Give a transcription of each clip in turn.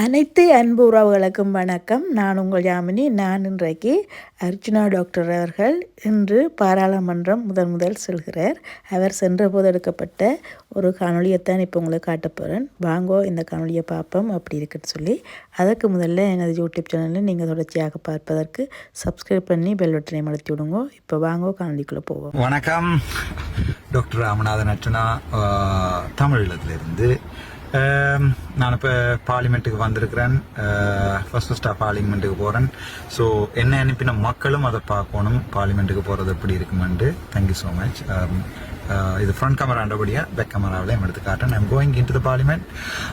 அனைத்து அன்பு உறவுகளுக்கும் வணக்கம். நான் உங்கள் யாமினி. நான் இன்றைக்கு அர்ஜுனா டாக்டர் அவர்கள் இன்று பாராளுமன்றம் முதன் முதல் செல்கிறார். அவர் சென்ற போது எடுக்கப்பட்ட ஒரு காணொலியைத்தான் இப்போ உங்களுக்கு காட்டப் போகிறேன் வாங்கோ இந்த காணொலியை பார்ப்போம். அப்படி இருக்குன்னு சொல்லி அதற்கு முதல்ல எனது யூடியூப் சேனலில் நீங்கள் தொடர்ச்சியாக பார்ப்பதற்கு சப்ஸ்கிரைப் பண்ணி பெல் பட்டனை அழுத்தி விடுங்க. இப்போ வாங்கோ காணொலிக்குள்ளே போவோம். வணக்கம். டாக்டர் ராமநாதன் அர்ச்சனா தமிழகத்திலிருந்து Um, நான் இப்போ பார்லிமெண்ட்டுக்கு வந்திருக்கிறேன். ஃபர்ஸ்ட் ஃபஸ்ட்டாக பார்லிமெண்ட்டுக்கு போகிறேன் ஸோ என்ன அனுப்பின மக்களும் அதை பார்க்கணும். பார்லிமெண்ட்டுக்கு போகிறது எப்படி இருக்குமென்ட்டு. தேங்க்யூ ஸோ மச் இது ஃப்ரண்ட் கேமரா அண்டபடியாக பேக் கேமராவில் எடுத்து காட்டேன் I'm going into the parliament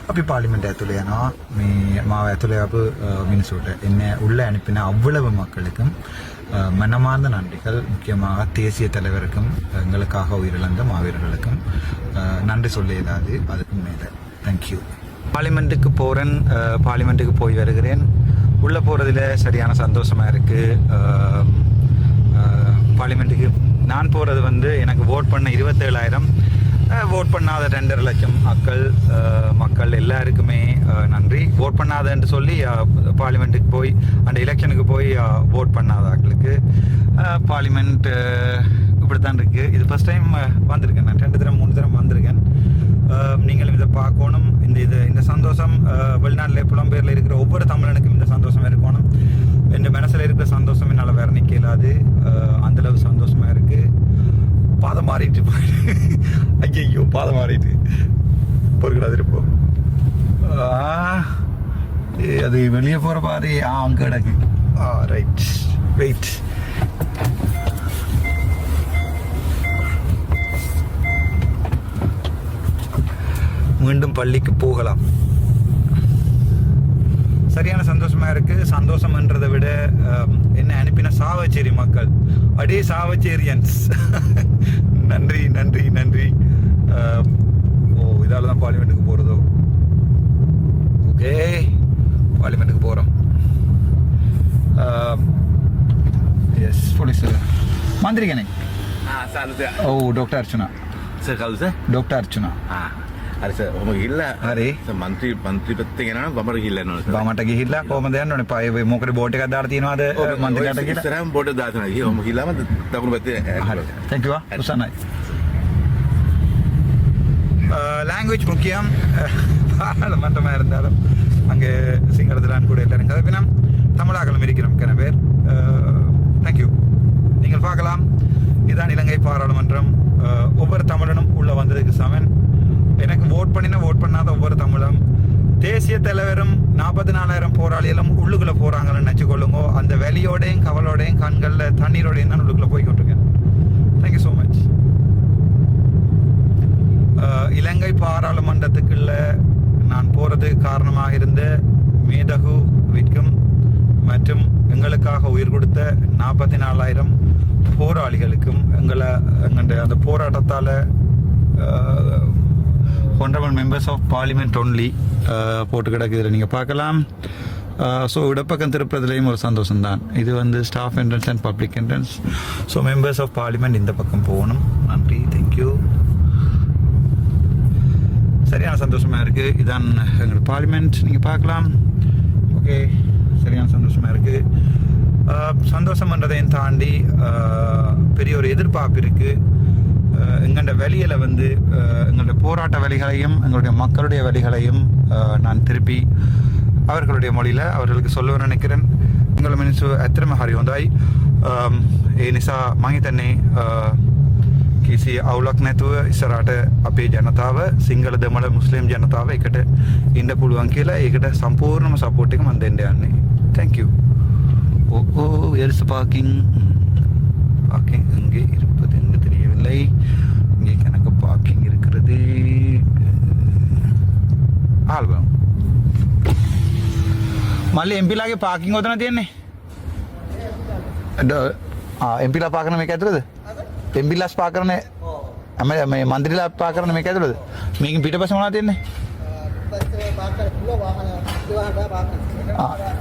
அப்படி பார்லிமெண்ட் ஏத்துலையானா மீ மாவ ஏத்துலையாப்பு அப்படின்னு uh, சொல்லிட்டு என்ன உள்ளே அனுப்பின அவ்வளவு மக்களுக்கும் uh, மனமார்ந்த நன்றிகள். முக்கியமாக தேசிய தலைவருக்கும் எங்களுக்காக உயிரிழந்த மாவீரர்களுக்கும் uh, நன்றி சொல்ல அதுக்கும் மேலே. தேங்க்யூ பார்லிமெண்ட்டுக்கு போகிறேன் பார்லிமெண்ட்டுக்கு போய் வருகிறேன். உள்ளே போகிறதுல சரியான சந்தோஷமாக இருக்குது பார்லிமெண்ட்டுக்கு நான் போகிறது வந்து எனக்கு ஓட் பண்ண இருபத்தேழாயிரம். ஓட் பண்ணாத ரெண்டரை லட்சம் மக்கள் மக்கள் எல்லாருக்குமே நன்றி. ஓட் பண்ணாதன்னு சொல்லி பார்லிமெண்ட்டுக்கு போய் அந்த எலெக்ஷனுக்கு போய் ஓட் பண்ணாதாக்களுக்கு பார்லிமெண்ட் இப்படி தான் இருக்குது இது ஃபஸ்ட் டைம் வந்திருக்கேன். நான் ரெண்டு தரம் மூணு தரம் வந்திருக்கேன். நீங்களும் இதை பார்க்கணும். இந்த இது இந்த சந்தோஷம் வெளிநாட்டில் புலம்பெயரில் இருக்கிற ஒவ்வொரு தமிழனுக்கும் இந்த சந்தோஷம் இருக்கணும். என் மனசில் இருக்கிற சந்தோஷம் என்னால் வேற நிற்க இயலாது. அஹ், அந்த அளவு சந்தோஷமா இருக்கு. பாதம் மாறிட்டு போயிடு ஐயோ பாதம் மாறிட்டு. பொறுக்கூடாது இருப்போம் அது வெளியே போகிற மாதிரி ஆ அங்கே கிடக்கு. ஆ ரைட் வெயிட் மீண்டும் பள்ளிக்கு போகலாம். சரியான சந்தோஷமா இருக்குது சந்தோஷம்ன்றதை விட என்ன அனுப்பின சாவச்சேரி மக்கள். அடே சாவச்சேரியன்ஸ். நன்றி நன்றி நன்றி. ஓ இதால் தான் பார்லிமெண்ட்டுக்கு போகிறதோ ஓகே பார்லிமெண்ட்டுக்கு போகிறோம் எஸ் போலீஸ் மாந்திரிகனே ஓ doctor Archana. Sir. Doctor Archana. ஆ. අර්චනා අරිස හොම ගිල්ල හරි. මන්ත්‍රී පන්ත්‍රී පත්ත ගෙන බමර කිල්ලන්න බමට ගිහිල්ලා කොහමද යන්න ඕනේ පය මොකද බෝට් එකක් දාලා තියනවාද මන්ත්‍රීලාට කියලා සරම් බොඩ දාතන හොම හිල්ලාම දකුණු පත්තේ හරි தேங்க்யூ உசானாய் லாங்குவேஜ் முக்கியம் பாராளுமன்றமாக இருந்தாலும் அங்கே சிங்களத்திலான் கூட எல்லாரும் கதப்பினம் தமிழாக்களும் இருக்கிறோம் கன பேர் தேங்க்யூ நீங்கள் பார்க்கலாம் இதுதான் இலங்கை பாராளுமன்றம் அஹ், ஒவ்வொரு தமிழனும் உள்ள வந்ததுக்கு சமன் எனக்கு ஓட் பண்ணின ஓட் பண்ணாத ஒவ்வொரு தமிழும். தேசிய தலைவரும் நாற்பத்தி நாலாயிரம் போராளிகளும் உள்ளுக்குள்ள போறாங்கன்னு நினச்சிக்கொள்ளுங்க அந்த வெளியோடையும் கவலோடையும் கண்களில் தண்ணீரோடையும் தான் உள்ளுக்குள்ள போய்கொண்டிருக்கேன் thank you so much Ilangai பாராளுமன்றத்துக்குள்ள நான் போறதுக்கு காரணமாக இருந்த மேதகு விற்கும் மற்றும் எங்களுக்காக உயிர் கொடுத்த நாற்பத்தி நாலாயிரம் போராளிகளுக்கும் எங்களை எங்களுடைய அந்த போராட்டத்தால் honourable members of parliament only போட்டு கிடக்கு இதில் நீங்கள் பார்க்கலாம். Uh, ஸோ இடப்பக்கம் திருப்பதிலையும் ஒரு சந்தோஷம்தான். இது வந்து staff entrance and public entrance so members of parliament இந்த பக்கம் போகணும். நன்றி தேங்க்யூ சரியான சந்தோஷமாக இருக்குது இதான் எங்களோட பார்லிமெண்ட் நீங்கள் பார்க்கலாம். ஓகே சரியான சந்தோஷமாக இருக்குது uh, சந்தோஷம் சந்தோஷம்ன்றதையும் தாண்டி uh, பெரிய ஒரு எதிர்பார்ப்பு இருக்குது எங்களோட வெளியில வந்து ஆஹ், எங்களோட போராட்ட வழிகளையும் எங்களுடைய மக்களுடைய வழிகளையும் ஆஹ், நான் திருப்பி அவர்களுடைய மொழியில அவர்களுக்கு சொல்ல நினைக்கிறேன் எங்களை மினிசு ඇතරම හරි හොඳයි Um, ඒ නිසා මහිතන්නේ කිසි අවුලක් නැතුව ඉස්සරට අපේ ජනතාව සිංහල දෙමළ මුස්ලිම් ජනතාව එකට ඉන්න පුළුවන් කියලා ඒකට සම්පූර්ණම සපෝට් එක මන් දෙන්න යන්නේ தேங்க்யூ ஓ ஓ எரிசு பார்க்கிங் பார்க்கிங் இங்கே இருப்பது இல்லை இங்கே எனக்கு பார்க்கிங் இருக்கிறது ආල්බම්. මල්ලි එම්පිලාගේ පාකින් ොතන තියෙන්නේ? එම්පිලා පාකන මේ ඇතුරද පෙම්බිල්ලස් පා කරන ඇම මේ මන්දිරිලා පා කරන මේ ඇතුරද මේකින් පිට පස වනා තියන්නේ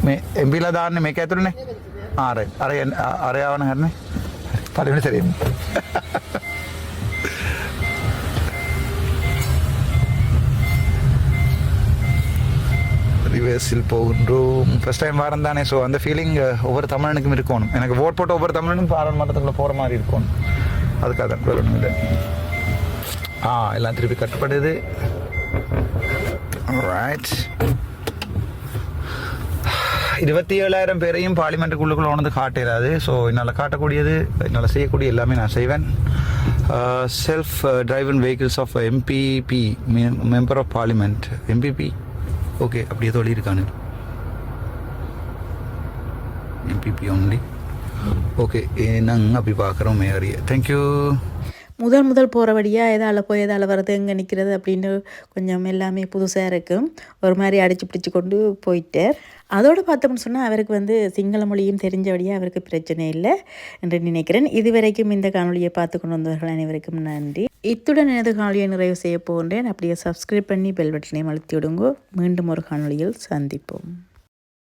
මේ එම්පිලා දාන්න මේ ඇතුරනේ ආර අර අරයාවන හරන්නේ. පලිමි සරීම யூஎஸில் போகின்றோம் ஃபர்ஸ்ட் டைம் வாரம் தானே ஸோ அந்த ஃபீலிங் ஒவ்வொரு தமிழனுக்கும் இருக்கணும். எனக்கு ஓட் போட்டு ஒவ்வொரு தமிழனும் பாராளுமன்றத்துக்குள்ளே போகிற மாதிரி இருக்கணும். அதுக்காக தான் வேற இல்லை ஆ எல்லாம் திருப்பி கட்டுப்படுது. ரைட் இருபத்தி ஏழாயிரம் பேரையும் பார்லிமெண்ட்டுக்குள்ளுக்குள்ள உணர்ந்து காட்டிடாது ஸோ என்னால் காட்டக்கூடியது என்னால் செய்யக்கூடிய எல்லாமே நான் செய்வேன். Self driven vehicles of MPP member of parliament MPP okay அப்படியே ஏதோ எழுதியிருக்கானு. எம்பிபி ஒன்லி ஓகே நாங்கள் அப்படி பார்க்குறோம் மேரிய தேங்க்யூ முதல் முதல் போகிற வழியாக எதால் போய் எதால் வர்றது எங்கே நிற்கிறது அப்படின்னு கொஞ்சம் எல்லாமே புதுசாக இருக்கும் ஒரு மாதிரி அடித்து பிடிச்சி கொண்டு போயிட்டார். அதோடு பார்த்தோம்னு சொன்னால் அவருக்கு வந்து சிங்கள மொழியும் தெரிஞ்சபடியாக அவருக்கு பிரச்சனை இல்லை என்று நினைக்கிறேன். இதுவரைக்கும் இந்த காணொலியை பார்த்து கொண்டு வந்தவர்கள் அனைவருக்கும் நன்றி. இத்துடன் எனது காணொலியை நிறைவு செய்ய போகின்றேன். அப்படியே சப்ஸ்கிரைப் பண்ணி பெல் பட்டனை அழுத்தி விடுங்கோ மீண்டும் ஒரு காணொலியில் சந்திப்போம்.